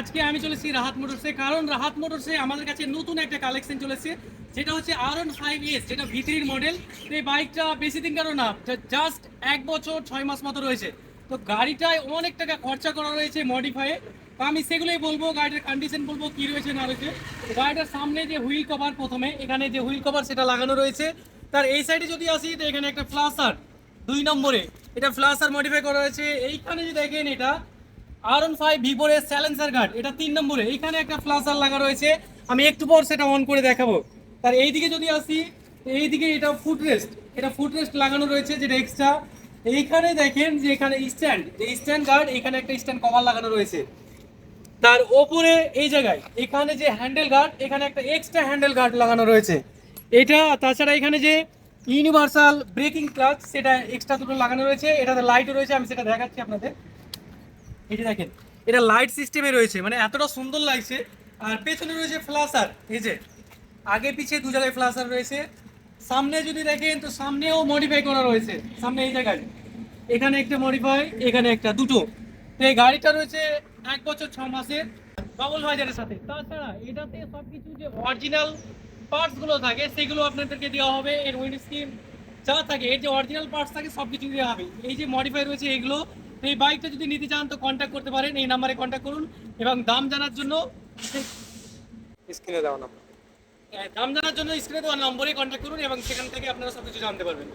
আজকে আমি চলেছি রাহাত মোটরসে। কারণ রাহাত মোটরসে আমাদের কাছে নতুন একটা কালেকশন চলেছে, যেটা হচ্ছে আর ওয়ান ফাইভ এস যেটা ভিতরির মডেল এই বাইকটা বেশি দিন কারও না জাস্ট এক বছর, ছয় মাস মতো রয়েছে। তো গাড়িটায় অনেক টাকা খরচা করা রয়েছে মডিফাইয়ে তো আমি সেগুলোই বলব, গাড়িটার কন্ডিশন বলব, কি রয়েছে, না রয়েছে। গাড়িটার সামনে যে হুইল কভার প্রথমে, এখানে যে হুইল কভার সেটা লাগানো রয়েছে। তার এই সাইডে যদি আসি, তো এখানে একটা ফ্লাসার দুই নম্বরে। এটা ফ্লাসার মডিফাই করা হয়েছে। এইখানে যদি দেখেন এটা আর ওয়ান ফাইভ ভিভোর স্যালেন্সার গার্ড এটা তিন নম্বরে। এইখানে একটা ফ্লাসার লাগা রয়েছে। আমি একটু পর সেটা অন করে দেখাবো। তার এইদিকে যদি আসি, এইদিকে এটা ফুট রেস্ট এটা ফুট রেস্ট লাগানো রয়েছে, যেটা এক্সট্রা এইখানে দেখেন যে এখানে স্ট্যান্ড যে স্ট্যান্ড গার্ড এখানে একটা স্ট্যান্ড কভার লাগানো রয়েছে। তার ওপরে এই জায়গায়, এখানে যে হ্যান্ডেল গার্ড এখানে একটা এক্সট্রা হ্যান্ডেল গার্ড লাগানো রয়েছে। এটা, তাছাড়া এখানে যে ইউনিভার্সাল ব্রেকিং ক্লাচ সেটা এক্সট্রা দুটো লাগানো রয়েছে। এটাতে লাইটও রয়েছে, আমি সেটা দেখাচ্ছি আপনাদের। এটা দেখেন, এটা লাইট সিস্টেমে রয়েছে মানে এতটা সুন্দর লাগছে। আর পেছনে রয়েছে ফ্লাসার এই যে, আগে পিছে দু জায়গায় ফ্লাসার রয়েছে। সামনে যদি দেখেন, তো সামনেও মডিফাই করা রয়েছে, সামনে এই জায়গায়। এখানে একটা মডিফাই এখানে একটা, দুটো। তো এই গাড়িটা রয়েছে এক বছর ছ মাসের ডবল বাজারের সাথে। তাছাড়া এটাতে সব কিছু যে অরিজিনাল পার্টসগুলো থাকে, সেগুলো আপনাদেরকে দেওয়া হবে। এর উইন্ড স্ক্রিন যা থাকে, এর যে অরিজিনাল পার্টস থাকে সব কিছু দেওয়া হবে। এই যে মডিফাই রয়েছে, এগুলো তো এই বাইকটা যদি নিতে চান তো কন্ট্যাক্ট করতে পারেন এই নাম্বারে কন্ট্যাক্ট করুন এবং দাম জানার জন্য স্ক্রিনে দেওয়া নাম্বার দাম জানার জন্য স্ক্রিনে দেওয়া নম্বরে কন্ট্যাক্ট করুন এবং সেখান থেকে আপনারা সব কিছু জানতে পারবেন।